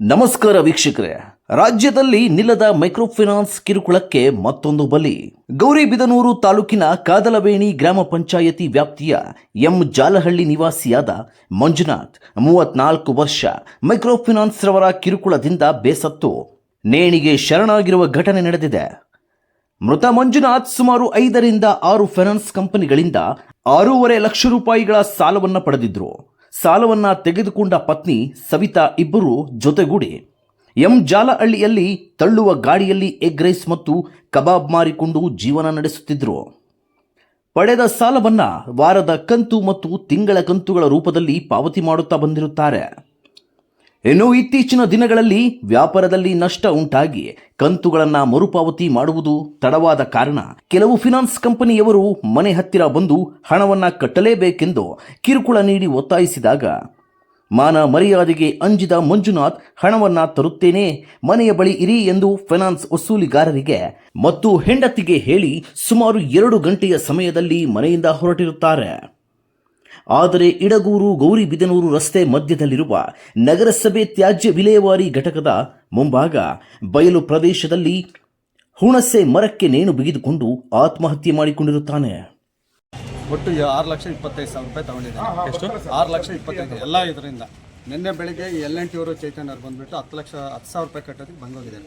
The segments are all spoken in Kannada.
ನಮಸ್ಕಾರ ವೀಕ್ಷಕರೇ. ರಾಜ್ಯದಲ್ಲಿ ನಿಲ್ಲದ ಮೈಕ್ರೋಫೈನಾನ್ಸ್ ಕಿರುಕುಳಕ್ಕೆ ಮತ್ತೊಂದು ಬಲಿ. ಗೌರಿಬಿದನೂರು ತಾಲೂಕಿನ ಕಾದಲವೇಣಿ ಗ್ರಾಮ ಪಂಚಾಯತಿ ವ್ಯಾಪ್ತಿಯ ಎಂ ಜಾಲಹಳ್ಳಿ ನಿವಾಸಿಯಾದ ಮಂಜುನಾಥ್, ಮೂವತ್ನಾಲ್ಕು ವರ್ಷ ಮೈಕ್ರೋಫೈನಾನ್ಸ್ ರವರ ಕಿರುಕುಳದಿಂದ ಬೇಸತ್ತು. ನೇಣಿಗೆ ಶರಣಾಗಿರುವ ಘಟನೆ ನಡೆದಿದೆ. ಮೃತ ಮಂಜುನಾಥ್ ಸುಮಾರು ಐದರಿಂದ ಆರು ಫೈನಾನ್ಸ್ ಕಂಪನಿಗಳಿಂದ ಆರೂವರೆ ಲಕ್ಷ ರೂಪಾಯಿಗಳ ಸಾಲವನ್ನ ಪಡೆದಿದ್ರು. ಸಾಲವನ್ನ ತೆಗೆದುಕೊಂಡ ಪತ್ನಿ ಸವಿತಾ ಇಬ್ಬರು ಜೊತೆಗೂಡಿ. ಎಂ ಜಾಲಹಳ್ಳಿಯಲ್ಲಿ ತಳ್ಳುವ ಗಾಡಿಯಲ್ಲಿ ಎಗ್ ರೈಸ್ ಮತ್ತು ಕಬಾಬ್ ಮಾರಿಕೊಂಡು ಜೀವನ ನಡೆಸುತ್ತಿದ್ದರು ಪಡೆದ ಸಾಲವನ್ನ ವಾರದ ಕಂತು ಮತ್ತು ತಿಂಗಳ ಕಂತುಗಳ ರೂಪದಲ್ಲಿ ಪಾವತಿ ಮಾಡುತ್ತಾ ಬಂದಿರುತ್ತಾರೆ. ಇನ್ನು ಇತ್ತೀಚಿನ ದಿನಗಳಲ್ಲಿ ವ್ಯಾಪಾರದಲ್ಲಿ ನಷ್ಟ ಉಂಟಾಗಿ ಕಂತುಗಳನ್ನು ಮರುಪಾವತಿ ಮಾಡುವುದು ತಡವಾದ ಕಾರಣ ಕೆಲವು ಫಿನಾನ್ಸ್ ಕಂಪನಿಯವರು ಮನೆ ಹತ್ತಿರ ಬಂದು ಹಣವನ್ನು ಕಟ್ಟಲೇಬೇಕೆಂದು ಕಿರುಕುಳ ನೀಡಿ ಒತ್ತಾಯಿಸಿದಾಗ, ಮಾನ ಮರ್ಯಾದೆಗೆ ಅಂಜಿದ ಮಂಜುನಾಥ್, ಹಣವನ್ನ ತರುತ್ತೇನೆ, ಮನೆಯ ಬಳಿ ಇರಿ ಎಂದು ಫೈನಾನ್ಸ್ ವಸೂಲಿಗಾರರಿಗೆ ಮತ್ತು ಹೆಂಡತಿಗೆ ಹೇಳಿ ಸುಮಾರು ಎರಡು ಗಂಟೆಯ ಸಮಯದಲ್ಲಿ ಮನೆಯಿಂದ ಹೊರಟಿರುತ್ತಾರೆ. ಆದರೆ ಇಡಗೂರು ಗೌರಿಬಿದನೂರು ರಸ್ತೆ ಮಧ್ಯದಲ್ಲಿರುವ ನಗರಸಭೆ ತ್ಯಾಜ್ಯ ವಿಲೇವಾರಿ ಘಟಕದ ಮುಂಭಾಗ ಬಯಲು ಪ್ರದೇಶದಲ್ಲಿ ಹುಣಸೆ ಮರಕ್ಕೆ ನೇಣು ಬಿಗಿದುಕೊಂಡು ಆತ್ಮಹತ್ಯೆ ಮಾಡಿಕೊಂಡಿರುತ್ತಾನೆ. ಒಟ್ಟು ಆರು ಲಕ್ಷ ಇಪ್ಪತ್ತೈದು ಸಾವಿರ ರೂಪಾಯಿ ತಗೊಂಡಿದ್ದಾರೆ. ಎಷ್ಟು? ಆರು ಲಕ್ಷ ಇಪ್ಪತ್ತೈದು. ಎಲ್ಲ ಇದರಿಂದ. ನಿನ್ನೆ ಬೆಳಿಗ್ಗೆ ಎಲ್ ಎನ್ ಟಿ ಅವರು ಚೈತನ್ಯ ಅವ್ರು ಬಂದ್ಬಿಟ್ಟು ಹತ್ತು ಲಕ್ಷ ಹತ್ತು ಸಾವಿರ ರೂಪಾಯಿ ಕಟ್ಟೋದಕ್ಕೆ ಬಂದೋಗಿದ್ದಾರೆ.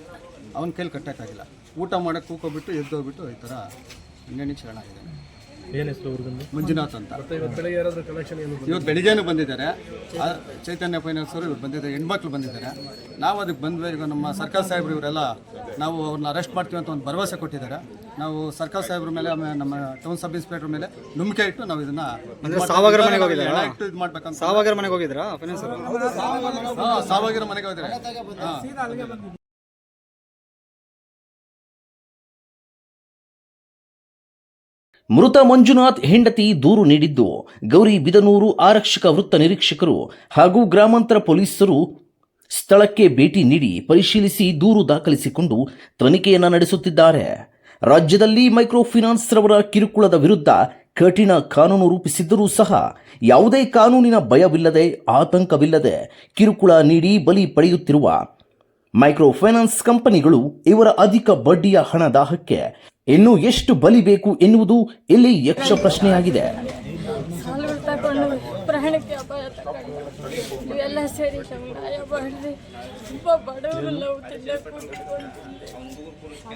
ಅವನ ಕೈಲಿ ಕಟ್ಟೋಕ್ಕಾಗಿಲ್ಲ. ಊಟ ಮಾಡೋಕ್ಕೆ ಕೂಕೋಬಿಟ್ಟು ಎದ್ದೋಗ್ಬಿಟ್ಟು ಈ ಥರ ಹಿಂಗೆ ಶರಣಾಗಿದ್ದಾನೆ ಏನು ಹೆಸರು ಅವ್ರದ್ದು? ಮಂಜುನಾಥ್ ಅಂತ. ಇವತ್ತು ಬೆಳಿಗ್ಗೆ ಯಾರಾದ್ರೂ ಕಲೆಕ್ಷನ್ ಏನು ಇವತ್ತು ಬೆಳಿಗ್ಗೆನೂ ಬಂದಿದ್ದಾರೆ. ಆ ಚೈತನ್ಯ ಫೈನಾನ್ಸ್ ಅವರು ಇವ್ರು ಬಂದಿದ್ದಾರೆ. ಹೆಣ್ಮಕ್ಳು ಬಂದಿದ್ದಾರೆ. ನಾವು ಅದಕ್ಕೆ ಬಂದ್ವಿ. ಈಗ ನಮ್ಮ ಸರ್ಕಾರ ಸಾಹೇಬ್ರು ಇವರೆಲ್ಲ ನಾವು ಅವ್ರನ್ನ ಅರೆಸ್ಟ್ ಮಾಡ್ತೀವಿ ಅಂತ ಒಂದು ಭರವಸೆ ಕೊಟ್ಟಿದ್ದಾರೆ. ನಾವು ಸರ್ಕಾರ ಸಾಹೇಬ್ರ ಮೇಲೆ ಆಮೇಲೆ ನಮ್ಮ ಟೌನ್ ಸಬ್ ಇನ್ಸ್ಪೆಕ್ಟರ್ ಮೇಲೆ ನಂಬಿಕೆ ಇಟ್ಟು ನಾವು ಇದನ್ನ ಸಾವಾಗರ ಮನೆಗೆ ಹೋಗಿದ್ದಾರೆ? ಇಟ್ಟು ಇದು ಮಾಡ್ಬೇಕಂತ. ಸಾವಾಗರ ಮನೆಗೆ ಹೋಗಿದ್ರಾ ಫೈನಾನ್ಸ್ ಹಾ, ಸಾವಾಗಿರೋ ಮನೆಗೆ ಹೋಗಿದ್ದಾರೆ ಮೃತ ಮಂಜುನಾಥ್ ಹೆಂಡತಿ ದೂರು ನೀಡಿದ್ದು, ಗೌರಿ ಬಿದನೂರು ಆರಕ್ಷಕ ವೃತ್ತ ನಿರೀಕ್ಷಕರು ಹಾಗೂ ಗ್ರಾಮಾಂತರ ಪೊಲೀಸರು ಸ್ಥಳಕ್ಕೆ ಭೇಟಿ ನೀಡಿ ಪರಿಶೀಲಿಸಿ ದೂರು ದಾಖಲಿಸಿಕೊಂಡು ತನಿಖೆಯನ್ನು ನಡೆಸುತ್ತಿದ್ದಾರೆ. ರಾಜ್ಯದಲ್ಲಿ ಮೈಕ್ರೋ ಫಿನಾನ್ಸ್ ರವರ ಕಿರುಕುಳದ ವಿರುದ್ಧ ಕಠಿಣ ಕಾನೂನು ರೂಪಿಸಿದ್ದರೂ ಸಹ ಯಾವುದೇ ಕಾನೂನಿನ ಭಯವಿಲ್ಲದೆ, ಆತಂಕವಿಲ್ಲದೆ ಕಿರುಕುಳ ನೀಡಿ ಬಲಿ ಪಡೆಯುತ್ತಿರುವ ಮೈಕ್ರೋ ಫೈನಾನ್ಸ್ ಕಂಪನಿಗಳು ಇವರ ಅಧಿಕ ಬಡ್ಡಿಯ ಹಣ ದಾಹಕ್ಕೆ ಇನ್ನು ಎಷ್ಟು ಬಲಿ ಬೇಕು ಎನ್ನುವುದು ಇಲ್ಲಿ ಯಕ್ಷ ಪ್ರಶ್ನೆಯಾಗಿದೆ. ತಗೊಂಡು ಪ್ರಾಣಕ್ಕೆ ಅಪಾಯ ತಗೊಂಡು ನೀವೆಲ್ಲ ಸೇರಿ ಸಮುದಾಯ ಮಾಡಿರಿ ತುಂಬ ಬಡವರು ನಾವು ತಿನ್ನಕ್ಕೆ ಕೂತ್ಕೊಂಡು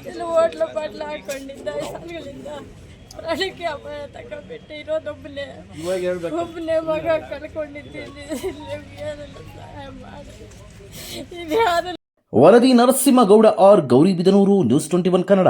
ಎಲ್ಲ ಹೋಟ್ಲು ಪಾಟ್ಲು ಹಾಕೊಂಡಿದ್ದ. ಸಾಲಗಳಿಂದ ಪ್ರಾಣಕ್ಕೆ ಅಪಾಯ ತಗೊಂಡ್ಬಿಟ್ಟು ಇರೋದೊಬ್ಬನೇ. ಒಬ್ಬನೇ ಮಗ ಕಳ್ಕೊಂಡಿದ್ದೀನಿ ಏನೆಲ್ಲ ಸಹಾಯ ಮಾಡಿ ಇದ್ಯಾರು ವರದಿ Narasimhagowda R Gauribidanur news twenty one Kannada